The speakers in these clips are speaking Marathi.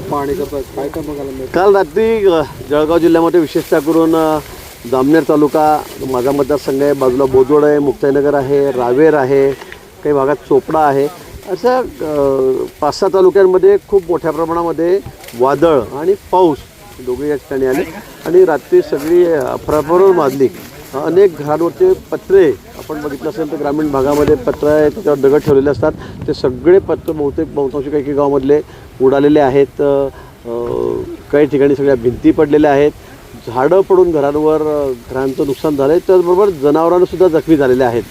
पाहणी काय काय बघायला मिळतं? काल रात्री जळगाव जिल्ह्यामध्ये विशेषतः करून जामनेर तालुका माझा मतदारसंघ आहे बाजूला बोजोड आहे मुक्ताईनगर आहे रावेर आहे काही भागात चोपडा आहे. अशा पाच सहा तालुक्यांमध्ये खूप मोठ्या प्रमाणामध्ये वादळ आणि पाऊस दोघे या ठिकाणी आले आणि रात्री सगळी अफराफर माजली अनेक घरांवरचे पत्रे आपण बघितलं असेल तर ग्रामीण भागामध्ये पत्र आहे त्याच्यावर दगड ठेवलेले असतात. ते सगळे पत्र बहुतेक बहुतांशी काही काही गावामधले उडालेले आहेत. काही ठिकाणी सगळ्या भिंती पडलेल्या आहेत. झाडं पडून घरांवर घरांचं नुकसान झालं आहे त्याचबरोबर जनावरांसुद्धा जखमी झालेले आहेत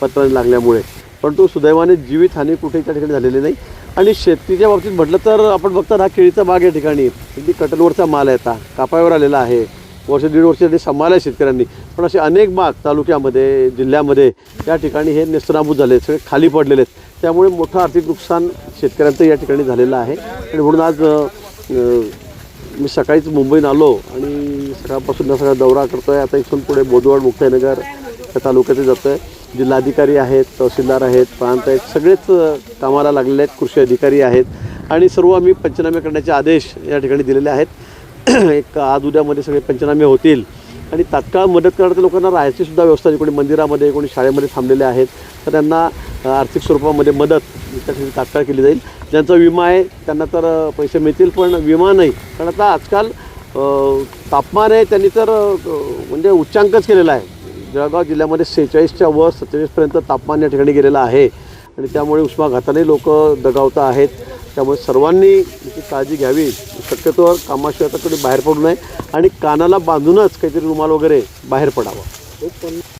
पत्राने लागल्यामुळे. परंतु सुदैवाने जीवितहानी कुठेही त्या ठिकाणी झालेली नाही. आणि शेतीच्या बाबतीत म्हटलं तर आपण बघतात हा केळीचा बाग या ठिकाणी. अगदी कटलवरचा माल आहे आता. आलेला आहे. वर्ष दीड वर्षासाठी सांभाळल्या शेतकऱ्यांनी. पण असे अनेक बाग तालुक्यामध्ये जिल्ह्यामध्ये या ठिकाणी हे नेस्तनाबूत झाले सगळे खाली पडलेले आहेत. त्यामुळे मोठं आर्थिक नुकसान शेतकऱ्यांचं या ठिकाणी झालेलं आहे. आणि म्हणून आज मी सकाळीच मुंबईत आलो आणि सकाळपासून सगळा दौरा करतो आहे आता इथून पुढे बोदवड मुक्ताईनगर या तालुक्यात जातो आहे जिल्हाधिकारी आहेत तहसीलदार आहेत प्रांत आहेत सगळेच कामाला लागलेले आहेत कृषी अधिकारी आहेत. आणि सर्व आम्ही पंचनामे करण्याचे आदेश या ठिकाणी दिलेले आहेत. एक आज उद्यामध्ये सगळे पंचनामे होतील. आणि तात्काळ मदत करणाऱ्या लोकांना राहायची सुद्धा व्यवस्था आहे. कोणी मंदिरामध्ये कोणी शाळेमध्ये थांबलेले आहेत. तर त्यांना आर्थिक स्वरूपामध्ये मदत त्यासाठी तात्काळ केली जाईल. ज्यांचा विमा आहे त्यांना तर पैसे मिळतील पण विमा नाही. कारण आता आजकाल तापमान आहे त्यांनी तर म्हणजे उच्चांकच केलेला आहे. जळगाव जिल्ह्यामध्ये सेहेचाळीसच्या वर सत्तेचाळीसपर्यंत तापमान या ठिकाणी गेलेलं आहे. आणि त्यामुळे उष्माघाताने लोक दगावत आहेत. त्यामुळे सर्वांनी याची काळजी घ्यावी. शक्यतोवर कामाशिवाय आता कधी बाहेर पडू नये. आणि कानाला बांधूनच काहीतरी रुमाल वगैरे बाहेर पडावं.